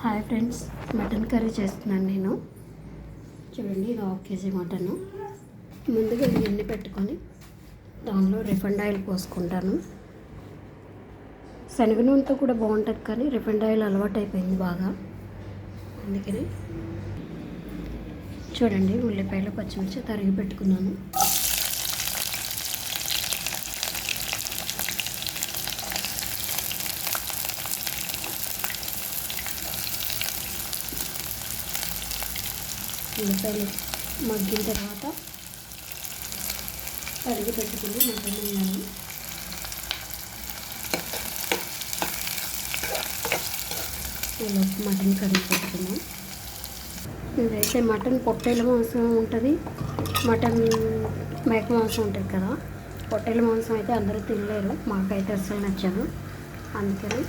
Hi friends mutton curry చేస్తున్నాను నేను. చూడండి ఇది హాఫ్ కేజీ మటను. ముందుగా గిన్నె పెట్టుకొని దానిలో రిఫండ్ ఆయిల్ పోసుకుంటాను. శనగ నూనెతో కూడా బాగుంటుంది కానీ రిఫండ్ ఆయిల్ అలవాటు అయిపోయింది బాగా. అందుకని చూడండి ఉల్లిపాయలు పచ్చిమిర్చి తరిగి పెట్టుకున్నాను. ఉల్లిపాయలు మగ్గిన తర్వాత కడిగి పెట్టుకుని మటన్ వేయాలి. ఇలా మటన్ కడిగి పెట్టుకున్నాం ఇదైతే మటన్ పొట్టేల మాంసం ఉంటుంది. మటన్ మేక మాంసం ఉంటుంది కదా పొట్టేల మాంసం అయితే అందరూ తినలేరు మాకైతే అసలు నచ్చదు. అందుకని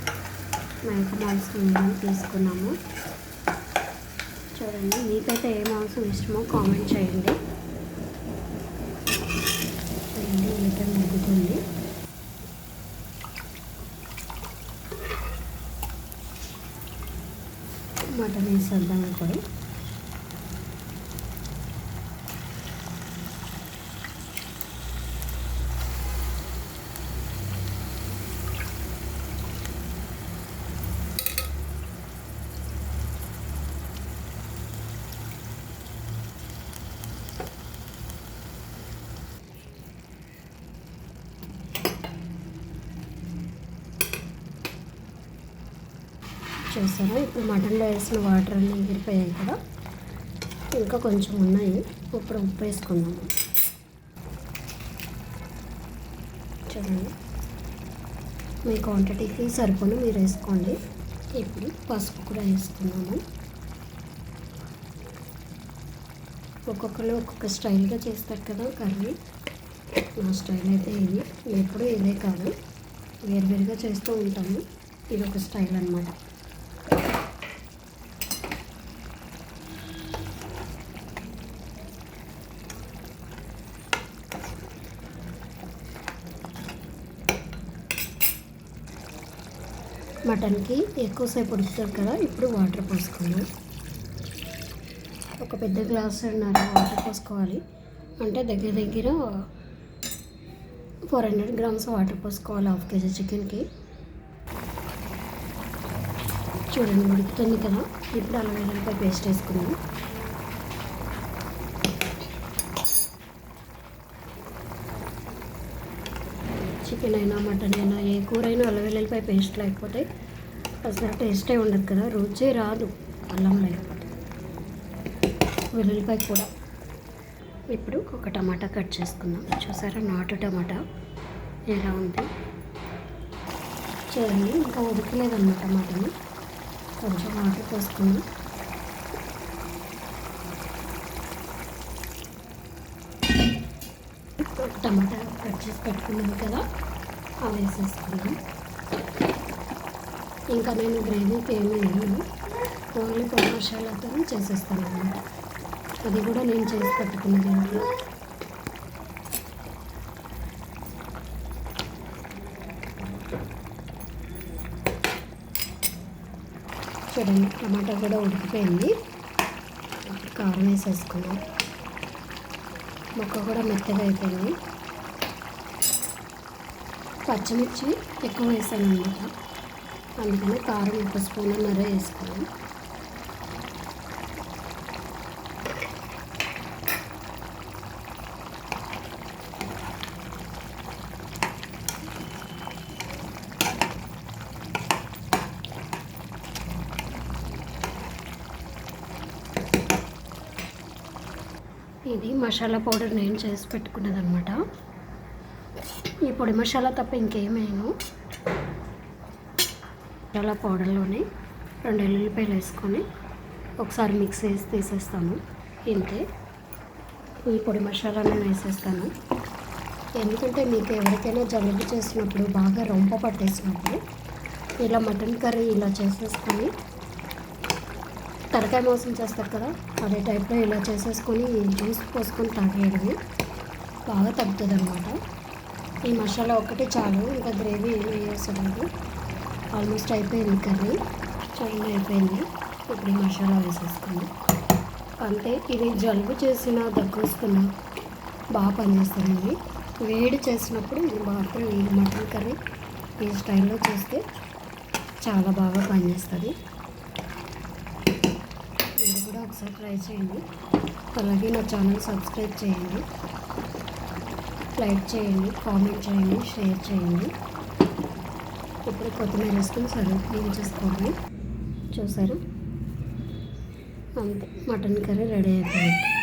మేక మాంసం తీసుకున్నాము. చూడండి. మీకైతే ఏ మాంసం ఇష్టమో కామెంట్ చేయండి. చూడండి ఉల్లిపాయ మగ్గుతుంది మటన్ వేసేద్దాం ఇప్పుడు. చూసారా ఇప్పుడు మటన్లో వేసిన వాటర్ అన్నీ ఎగిరిపోయాయి కదా. ఇంకా కొంచెం ఉన్నాయి. ఇప్పుడు ఉప్పు వేసుకుందాము చూడండి. మీ క్వాంటిటీకి సరిపోను మీరు వేసుకోండి. ఇప్పుడు పసుపు కూడా వేసుకున్నాము ఒక్కొక్కరు ఒక్కొక్క స్టైల్గా చేస్తారు కదా కర్రీ. నా స్టైల్ అయితే ఇది. ఎప్పుడూ ఇదే కాదు. వేరువేరుగా చేస్తూ ఉంటాము. ఇది ఒక స్టైల్ అనమాట మటన్కి ఎక్కువసేపు ఉడుకుతుంది కదా ఇప్పుడు వాటర్ పోసుకున్నాం ఒక పెద్ద గ్లాస్ వాటర్ పోసుకోవాలి. అంటే దగ్గర దగ్గర ఫోర్ హండ్రెడ్ గ్రామ్స్ వాటర్ పోసుకోవాలి హాఫ్ కేజీ చికెన్కి. చూడండి ఉడుకుతుంది కదా. ఇప్పుడు అల్లం వెల్లుల్లిపాయ పేస్ట్ వేసుకున్నాం చికెన్ అయినా మటన్ అయినా ఏ కూర అయినా అల్లం వెల్లుల్లిపాయ పేస్ట్ లేకపోతే అసలు టేస్టే ఉండదు కదా. రుచే రాదు అల్లం లేకపోతే. వెల్లుల్లిపాయ కూడా. ఇప్పుడు ఒక టమాటా కట్ చేసుకుందాం. చూసారా? నాటు టమాటా ఎలా ఉంది? చేయండి ఇంకా ఉడకలేదన్నమాట మటన్. కొంచెం వాటర్ పోసుకుందాం. టమాటా కట్ చేసి పెట్టుకున్నాం కదా. అవి వేసేసుకున్నాను ఇంకా నేను గ్రేవీకి ఏమి వేయను ఓన్లీ పొడి మసాలాతో చేసేస్తాను అనమాట అది కూడా నేను చేసి పెట్టుకున్నది ఇంట్లో చూడండి టమాటా కూడా ఉడికిపోయింది. కారం వేసేసుకున్నాను ముక్క కూడా మెత్తగా అయిపోయింది. పచ్చిమిర్చి ఎక్కువ వేసాను అనమాట అందుకని కారం ఒక స్పూన్ మరీ వేసుకున్నాను ఇది మసాలా పౌడర్ నేను చేసి పెట్టుకున్నది అనమాట ఈ పొడి మసాలా తప్ప ఇంకేమేను మసాలా పౌడర్లోనే రెండు ఎల్లుల్లిపాయలు వేసుకొని ఒకసారి మిక్స్ చేసి తీసేస్తాను. ఇంతే. ఈ పొడి మసాలా నేను వేసేస్తాను. ఎందుకంటే మీకు ఎవరికైనా జలుబు చేసినప్పుడు బాగా రొంప పట్టేసినప్పుడు ఇలా మటన్ కర్రీ ఇలా చేసేసుకొని తరకాయ మోసం చేస్తారు కదా అదే టైప్లో ఇలా చేసేసుకొని జ్యూస్ పోసుకొని తాగేయడమే బాగా తగ్గుతుంది అనమాట ఈ మసాలా ఒకటి చాలు. ఇంకా గ్రేవీ ఏమి వేయవసరం ఆల్మోస్ట్ అయిపోయింది కర్రీ. చూడండి అయిపోయింది. ఇప్పుడు ఈ మసాలా వేసేసుకోండి అంతే ఇది జలుబు చేసిన దగ్గు వస్తున్న బాగా పనిచేస్తుందండి వేడి చేసినప్పుడు ఇది మాత్రం ఈ మటన్ కర్రీ ఈ స్టైల్లో చేస్తే చాలా బాగా పనిచేస్తుంది. మీరు కూడా ఒకసారి ట్రై చేయండి. అలాగే నా ఛానల్ సబ్స్క్రైబ్ చేయండి. లైక్ చేయండి కామెంట్ చేయండి షేర్ చేయండి. ఇప్పుడు కొత్తిమీర వేసుకొని సర్వ్ క్లీన్ చేసుకోండి. చూసారు? అంతే మటన్ కర్రీ రెడీ అయిపోయింది.